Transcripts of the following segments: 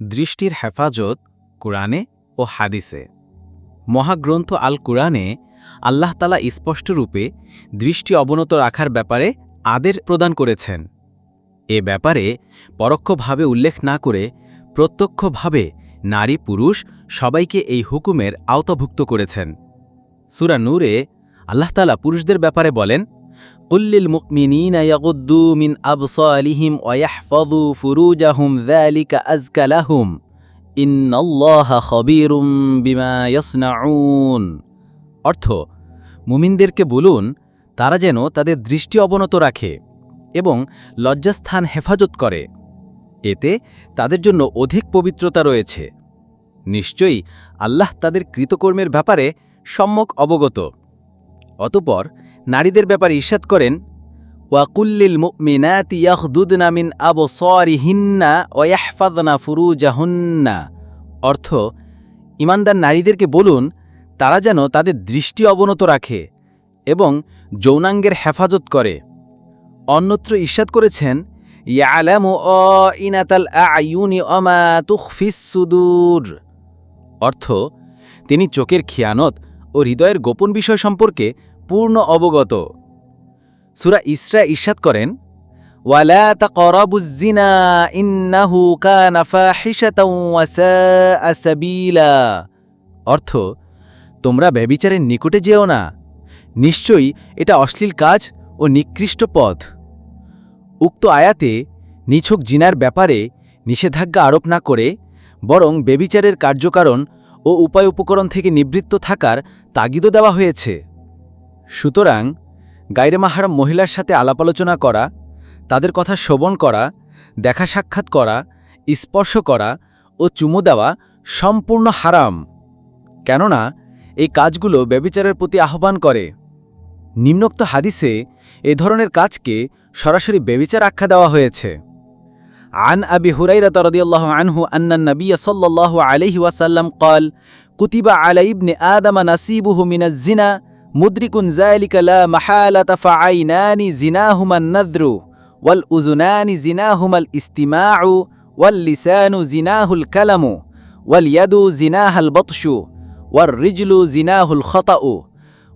দৃষ্টির হেফাজত কুরআনে ও হাদিসে। মহাগ্রন্থ আল কুরআনে আল্লাহ তালা স্পষ্টরূপে দৃষ্টি অবনত রাখার ব্যাপারে আদের প্রদান করেছেন। এ ব্যাপারে পরোক্ষভাবে উল্লেখ না করে প্রত্যক্ষভাবে নারী পুরুষ সবাইকে এই হুকুমের আওতাভুক্ত করেছেন। সুরা নূরে আল্লাহ তালা পুরুষদের ব্যাপারে বলেন কুল্লিল মুকমিনিনা ইয়াগুদ্দু মিন আবসালিহিম ওয়াহফাযু ফুরুজাহুম যালিকা আযকা লাহুম ইন্নাল্লাহা খবীরুম বিমা ইয়াসনাউন অর্থ, মুমিনদেরকে বলুন, তারা যেন তাদের দৃষ্টি অবনত রাখে এবং লজ্জাস্থান হেফাজত করে। এতে তাদের জন্য অধিক পবিত্রতা রয়েছে। নিশ্চয়ই আল্লাহ তাদের কৃতকর্মের ব্যাপারে সম্যক অবগত। অতপর নারীদের ব্যাপারে ঈর্ষাদ করেন ওয়াকুল্লিল মুমিনাতি ইয়াখদুদনা মিন আবসারিহিন্না ওয়া ইয়াহফাযনা ফুরুজাহুন্না। অর্থ, ইমানদার নারীদেরকে বলুন, তারা যেন তাদের দৃষ্টি অবনত রাখে এবং যৌনাঙ্গের হেফাজত করে। অন্যত্র ঈর্ষাদ করেছেন, ইয়ালামু অ অর্থ, তিনি চোখের খিয়ানত ও হৃদয়ের গোপন বিষয় সম্পর্কে পূর্ণ অবগত। সুরা ইসরা ঈর্ষাদ করেন, ওয়ালা ইন্নাহু অর্থ তোমরা ব্যবিচারের নিকটে যেও না নিশ্চয়ই এটা অশ্লীল কাজ ও নিকৃষ্ট পথ উক্ত আয়াতে নিছক জিনার ব্যাপারে নিষেধাজ্ঞা আরোপ না করে বরং বেবিচারের কার্যকারণ ও উপায় উপকরণ থেকে নিবৃত্ত থাকার তাগিদও দেওয়া হয়েছে সুতরাং গাইরে মাহারাম মহিলার সাথে আলাপ আলোচনা করা তাদের কথা শ্রবণ করা দেখা সাক্ষাৎ করা স্পর্শ করা ও চুমু দেওয়া সম্পূর্ণ হারাম কেননা এই কাজগুলো ব্যবিচারের প্রতি আহ্বান করে নিম্নোক্ত হাদিসে এ ধরনের কাজকে সরাসরি বেবিচার আখ্যা দেওয়া হয়েছে عن أبي هريرة رضي الله عنه أن النبي صلى الله عليه وسلم قال كتب على ابن آدم نصيبه من الزنا মুদ্রিকুন জায়ালিকালা মাহালাতা ফাআইনানি জিনাহুমান নাদরু ওয়াল উজুনানি জিনাহুমাল ইস্তিমা ওয়াল লিসানু জিনাহুল কালামু ওয়াল ইয়াদু জিনাহাল বতসু ওয়ার রিজলু জিনাহুল খতাউ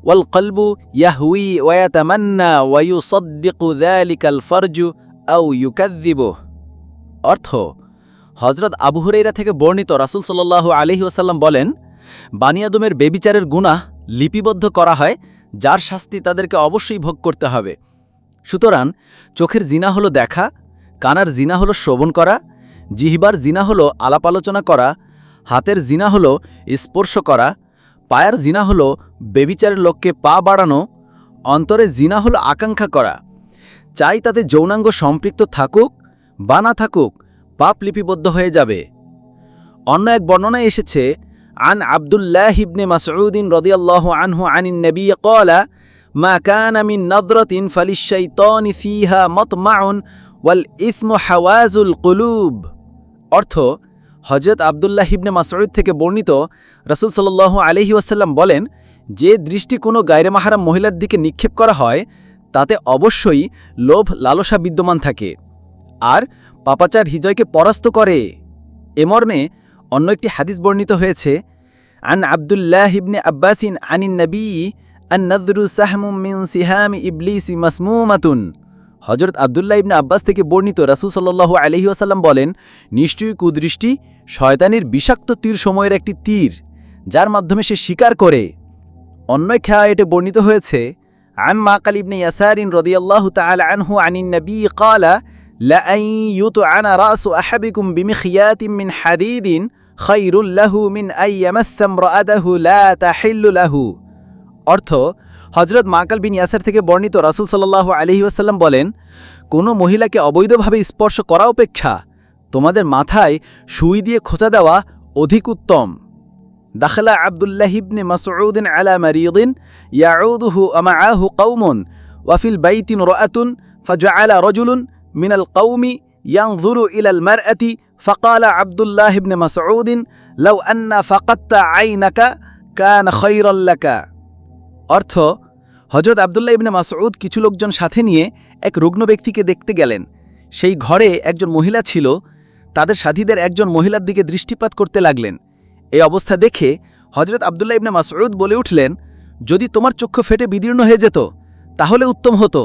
ওয়াল কলবু ইয়াহউই ওয়াতামান্না ওয়ায়ুসাদ্দিকু যালিকাল ফারজু আও ইউকাযযিবু। অর্থ হজরত আবু হুরাইরা থেকে বর্ণিত রাসূল সাল্লাল্লাহু আলাইহি ওয়াসাল্লাম বলেন বানিয়াদুমের বেবিচারের গুনাহ লিপিবদ্ধ করা হয়, যার শাস্তি তাদেরকে অবশ্যই ভোগ করতে হবে। সুতরাং, চোখের জিনা হলো দেখা, কানার জিনা হলো শ্রবণ করা, জিহিবার জিনা হলো আলাপ আলোচনা করা, হাতের জিনা হলো স্পর্শ করা, পায়ের জিনা হলো বেবিচারের লোককে পা বাড়ানো, অন্তরে জিনা হলো আকাঙ্ক্ষা করা। চাই তাতে যৌনাঙ্গ সম্পৃক্ত থাকুক বা না থাকুক, পাপ লিপিবদ্ধ হয়ে যাবে। অন্য এক বর্ণনায় এসেছে আন আবদুল্লাহ ইবনে মাসউদ্দিন রদিয়াল্লাহু আনহু আনিন নবী ক্বালা মা কানা মিন নদরাতিন ফালিশ-শাইতানি ফিহা মাতমাউন ওয়াল ইসমু হাওয়াজুল কুলুব অর্থ হজরত আবদুল্লাহ ইবনে মাসউদ থেকে বর্ণিত রাসূল সাল্লাল্লাহু আলাইহি ওয়াসাল্লাম বলেন, যে দৃষ্টি কোনো গায়রে মাহারাম মহিলার দিকে নিক্ষেপ করা হয়, তাতে অবশ্যই লোভ লালসা বিদ্যমান থাকে। আর পাপাচার হৃদয়কে পরাস্ত করে। এ মর্মে অন্য একটি হাদিস বর্ণিত হয়েছে আন আবদুল্লাহ ইবনে আব্বাসিন আনিন নবী আন নদরু সাহমুম মিন সিহাম ইবলিসি মাসমুমাতুন হজরত আবদুল্লাহ ইবনে আব্বাস থেকে বর্ণিত রাসুল সাল্লাল্লাহু আলহি আসাল্লাম বলেন নিশ্চয়ই কুদৃষ্টি শয়তানির বিষাক্ত তীর সময়ের একটি তীর যার মাধ্যমে সে শিকার করে অন্য খেয়া এতে বর্ণিত হয়েছে عن معقل بن يسار رضي الله تعالى عنه عن النبي قال لأن يطعن رأس أحدكم بمخيات من حديد খৈরুল্লাহু মিন আইয়ামাসামরাদাহু লা তাহিল্লুলাহু অর্থ হজরত মাকাল বিন ইয়াসের থেকে বর্ণিত রাসুল সাল্লাহ আলহি ওয়াসাল্লাম বলেন, কোনো মহিলাকে অবৈধভাবে স্পর্শ করা অপেক্ষা তোমাদের মাথায় সুই দিয়ে খোঁচা দেওয়া অধিক উত্তম। দাখলা আবদুল্লাহ ইবনে মাসউদ্দিন আলা মারিউদ্দিন ইয়াউদহু আমা আহু কৌমন ওয়াফিল বাইতিন রাআতুন ফাজআলা রজুলুন মিনাল ইল আল ইলাল মারআতি ফকালা আবদুল্লাহ ইবনে لو লাউ আন্না ফাকাত্তা كان কান لك. অর্থ হজরত আবদুল্লাহ ইবনে মাসউদ কিছু লোকজন সাথে নিয়ে এক রুগ্ন ব্যক্তিকে দেখতে গেলেন। সেই ঘরে একজন মহিলা ছিল, তাদের সাথীদের একজন মহিলার দিকে দৃষ্টিপাত করতে লাগলেন। এই অবস্থা দেখে হজরত আবদুল্লাহ ইবনে মাসউদ বলে উঠলেন, যদি তোমার চক্ষু ফেটে বিদীর্ণ হয়ে যেত, তাহলে উত্তম হতো।